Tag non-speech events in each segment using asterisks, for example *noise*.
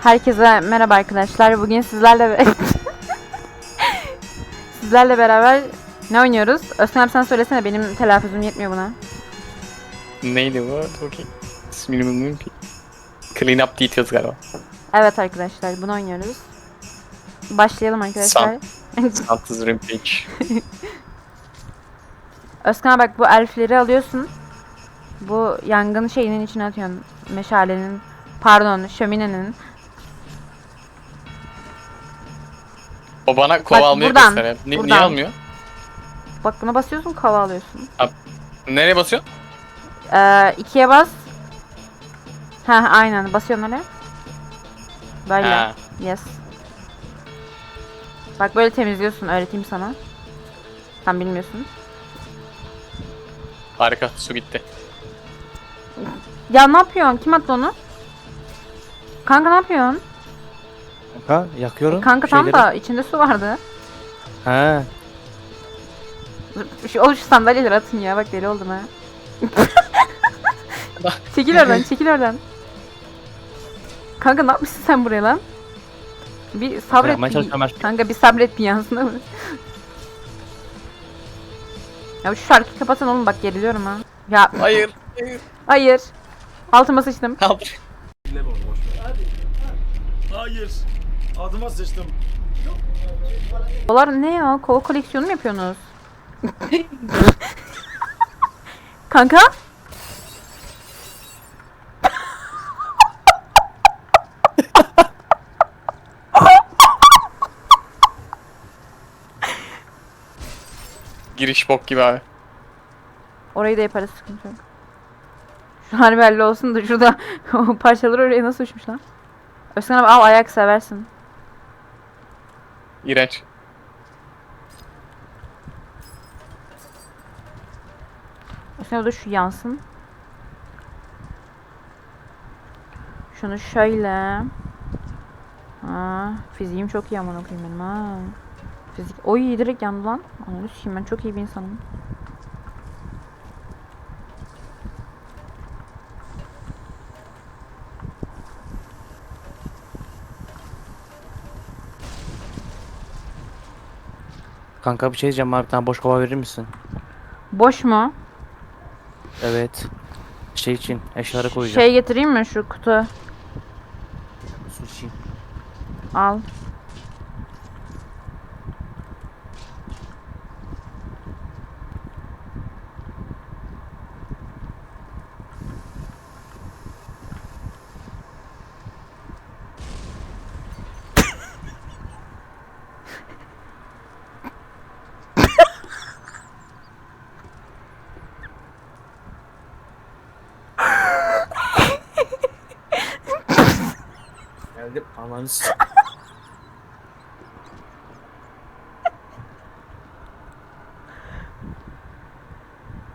Herkese merhaba arkadaşlar. Bugün sizlerle *laughs* sizlerle beraber ne oynuyoruz? Özkan abi sen söylesene benim telaffuzum yetmiyor buna. Neydi bu? Bakayım. İsmini bilmiyorum ki. Clean up details galiba. Evet arkadaşlar bunu oynuyoruz. Başlayalım arkadaşlar. Santa's *laughs* Rampage. Özkan bak bu elfleri alıyorsun. Bu yangın şeyinin içine atıyorsun. Meşalenin, pardon şöminenin. O bana kova Bak, almıyor buradan, gösteriyor. Ni- Niye buradan. almıyor? Bak buna basıyorsun kova alıyorsun. Nereye basıyor? Ee, ikiye bas. Ha aynen basıyorsun oraya. Böyle. Ha. Yes. Bak böyle temizliyorsun öğreteyim sana. Sen bilmiyorsun. Harika su gitti. Ya ne yapıyorsun? Kim attı onu? Kanka ne yapıyorsun? Kanka yakıyorum. Kanka tam da içinde su vardı. He. Şu, oğlum şu sandalyeleri atın ya bak deli oldum ha. *laughs* çekil oradan çekil oradan. Kanka ne yapmışsın sen buraya lan? Bir sabret Yapmaya bir, çalışıyorum her kanka bir sabret bir yansın mı? Ya şu şarkıyı kapatın oğlum bak geriliyorum ha. Ya Hayır. Hayır. hayır. Altıma sıçtım. Kaldır. Hayır. Adıma sıçtım. Dolar ne ya? Kova koleksiyonu mu yapıyorsunuz? *laughs* Kanka? Giriş bok gibi abi. Orayı da yaparız sıkıntı yok. Şu harbi belli olsun da şurada *laughs* o parçalar oraya nasıl uçmuş lan? Özkan abi al ayak seversin. İğrenç. Abi dur şu yansın. Şunu şöyle. Aa, fiziğim çok iyi aman okuyayım benim ha. Fizik. Oy direkt yandı lan. Ananı ben çok iyi bir insanım. Kanka bir şey diyeceğim abi bir tane boş kova verir misin? Boş mu? Evet. Şey için eşyaları koyacağım. Şey getireyim mi şu kutu? Su için. Al. Geldim. Ananı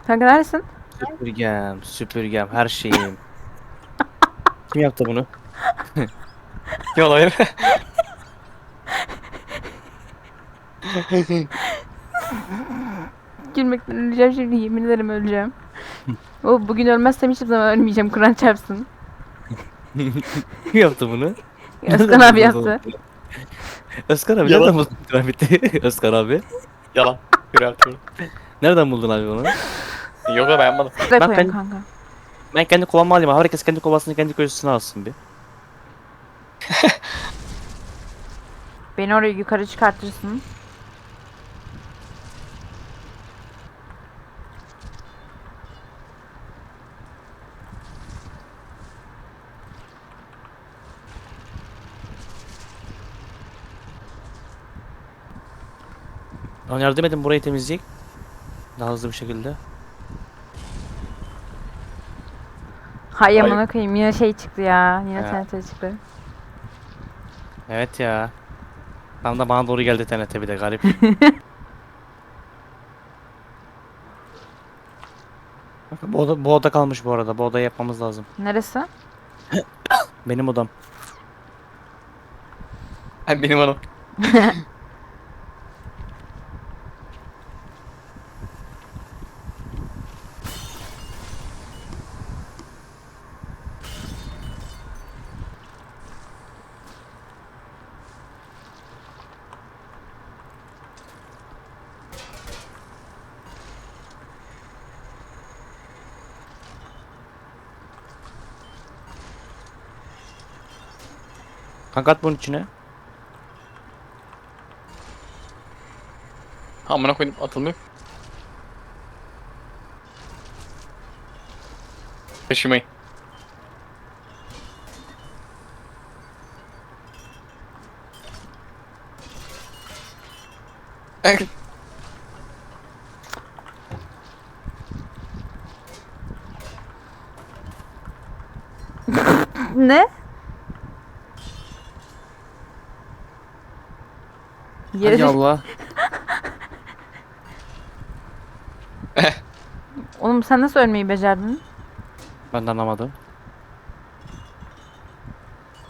Kanka neredesin? Süpürgem, süpürgem, her şeyim. Kim yaptı bunu? *laughs* Ne olabilir? Gülmekten öleceğim şimdi yemin ederim öleceğim. o bugün ölmezsem hiçbir zaman ölmeyeceğim Kur'an çarpsın. Kim yaptı bunu? *laughs* Özkan abi yaptı. *laughs* Özkan abi Yalan. nereden buldun dinamiti? Özkan abi. Yalan. Artık. Nereden buldun abi bunu? Yok ben yapmadım. Buraya Bak koyayım ben- kanka. Ben kendi kovamı alayım abi. Herkes kendi kovasını kendi köşesine alsın bir. Beni oraya yukarı çıkartırsın. Lan yardım edin burayı temizleyecek. Daha hızlı bir şekilde. Hay Ay. amına koyayım yine şey çıktı ya. Yine Ya. TNT çıktı. Evet ya. Tam da bana doğru geldi TNT bir de garip. *laughs* Bakın bu oda, bu oda kalmış bu arada. Bu odayı yapmamız lazım. Neresi? Benim odam. Ay, *laughs* Benim hanım. *laughs* Kanka at bunun içine. Amına koydum atılmıyor. Taşımayın. Ne? Yere Hay düş- Allah. Oğlum sen nasıl ölmeyi becerdin? Ben de anlamadım.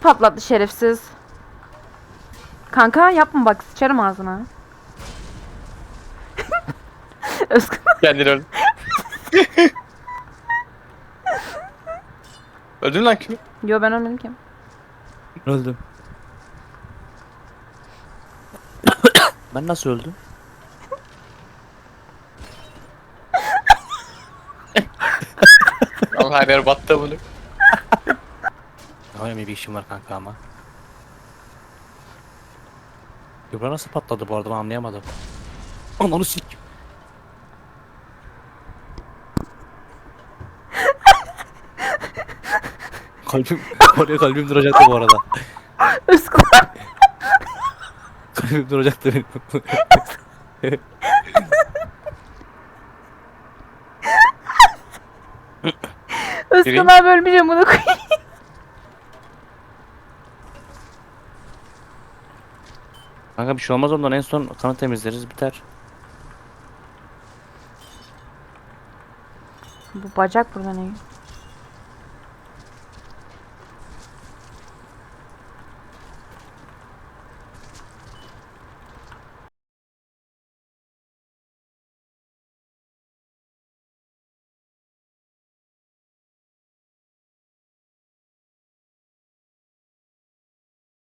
Patlattı şerefsiz. Kanka yapma bak sıçarım ağzına. *laughs* Özgür. Kendini öldü. *laughs* Öldün lan kimi? Yo ben ölmedim ki. Öldüm. Ben nasıl öldüm? Allah her yer battı bunu. Öyle bir işim var kanka ama. Kübra nasıl patladı bu arada ben anlayamadım. Ananı sik. kalbim, *laughs* oraya kalbim duracaktı bu arada. Özgür. *laughs* Kalbim duracaktı benim. Gireyim. abi ölmeyeceğim bunu koyayım. kanka bir şey olmaz ondan en son kanı temizleriz biter. Bu bacak burada ne?